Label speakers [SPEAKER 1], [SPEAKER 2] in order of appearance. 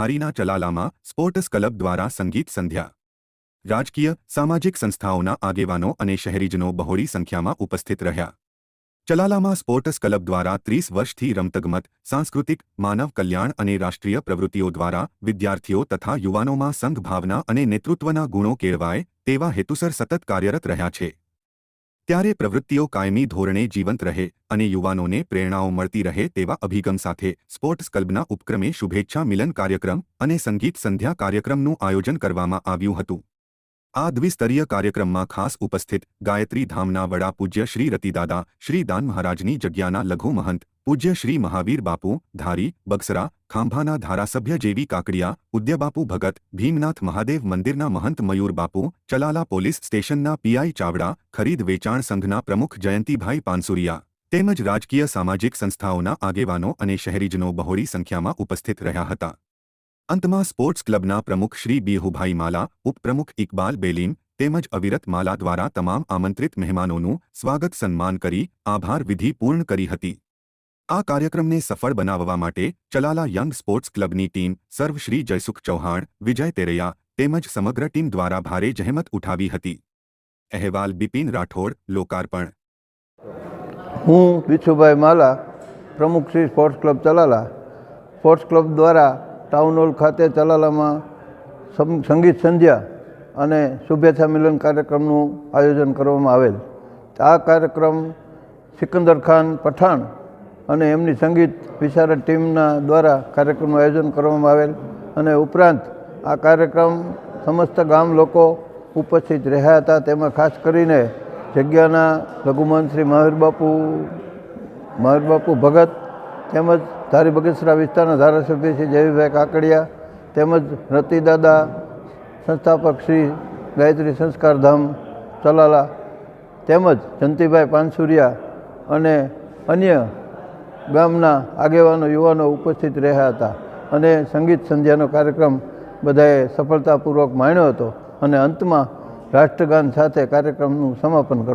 [SPEAKER 1] ધારીના ચલાલામાં sports club દ્વારા સંગીત સંધ્યા. રાજકીય, સામાજિક સંસ્થાઓના આગેવાનો અને શહેરીજનો બહોળી સંખ્યામાં ઉપસ્થિત રહ્યા. ચલાલામાં સ્પોર્ટ્સ ક્લબ દ્વારા ત્રીસ વર્ષથી રમતગમત, સાંસ્કૃતિક, માનવ કલ્યાણ અને રાષ્ટ્રીય પ્રવૃત્તિઓ દ્વારા વિદ્યાર્થીઓ તથા યુવાનોમાં સંઘ ભાવના અને નેતૃત્વના ગુણો કેળવાય તેવા હેતુસર સતત કાર્યરત રહ્યા છે. ત્યારે પ્રવૃત્તિઓ કાયમી ધોરણે જીવંત રહે અને યુવાનોને પ્રેરણાઓ મળતી રહે તેવા અભિગમ સાથે સ્પોર્ટ્સ ક્લબના ઉપક્રમે શુભેચ્છા મિલન કાર્યક્રમ અને સંગીત સંધ્યા કાર્યક્રમનું આયોજન કરવામાં આવ્યું હતું. આ દ્વિસ્તરીય કાર્યક્રમમાં ખાસ ઉપસ્થિત ગાયત્રી ધામના વડા પૂજ્ય શ્રી રતિદાદા, શ્રી દાન મહારાજની જગ્યાના લઘુ મહંત પૂજ્ય શ્રી મહાવીર બાપુ, ધારી બગસરા ખાંભાના ધારાસભ્ય જેવી કાકડિયા, ઉદ્યબાપુ ભગત, ભીમનાથ મહાદેવ મંદિરના મહંત મયુર બાપુ, ચલાલા પોલીસ સ્ટેશનના પીઆઈ ચાવડા, ખરીદ વેચાણ સંઘના પ્રમુખ જયંતિભાઈ પાનસુરિયા તેમજ રાજકીય સામાજિક સંસ્થાઓના આગેવાનો અને શહેરીજનો બહોળી સંખ્યામાં ઉપસ્થિત રહ્યા હતા. અંતમાં સ્પોર્ટ્સ ક્લબના પ્રમુખ શ્રી બીહુભાઈ માલા, ઉપપ્રમુખ ઇકબાલ બેલીમ તેમજ અવિરત માલા દ્વારા તમામ આમંત્રિત મહેમાનોનું સ્વાગત સન્માન કરી, આભાર વિધિ પૂર્ણ કરી હતી. આ કાર્યક્રમને સફળ બનાવવા માટે ચલાલા યંગ સ્પોર્ટ્સ ક્લબની ટીમ સર્વશ્રી જયસુખ ચૌહાણ, વિજય તેરૈયા તેમજ સમગ્ર ટીમ દ્વારા ભારે જહેમત ઉઠાવી હતી. અહેવાલ બિપિન રાઠોડ, લોકાર્પણ.
[SPEAKER 2] હું બિછુભાઈ માલા, પ્રમુખ Shri sports club Chalala. Sports club દ્વારા ટાઉન હોલ ખાતે ચલાલામાં સંગીત સંધ્યા અને શુભેચ્છા મિલન કાર્યક્રમનું આયોજન કરવામાં આવેલ. આ કાર્યક્રમ સિકંદર ખાન પઠાણ અને એમની સંગીત વિશારદ ટીમના દ્વારા કાર્યક્રમનું આયોજન કરવામાં આવેલ અને ઉપરાંત આ કાર્યક્રમ સમસ્ત ગામ લોકો ઉપસ્થિત રહ્યા હતા. તેમાં ખાસ કરીને જગ્યાના લઘુમન શ્રી મહાવીર બાપુ મહાવીર બાપુ ભગત તેમજ ધારી બગસરા વિસ્તારના ધારાસભ્ય શ્રી જયભાઈ કાકડિયા તેમજ રતિદાદા સંસ્થાપક શ્રી ગાયત્રી સંસ્કારધામ ચલાલા તેમજ જંતીભાઈ પાનસુરિયા અને અન્ય ગામના આગેવાનો, યુવાનો ઉપસ્થિત રહ્યા હતા અને સંગીત સંધ્યાનો કાર્યક્રમ બધાએ સફળતાપૂર્વક માણ્યો હતો અને અંતમાં રાષ્ટ્રગાન સાથે કાર્યક્રમનું સમાપન કરો.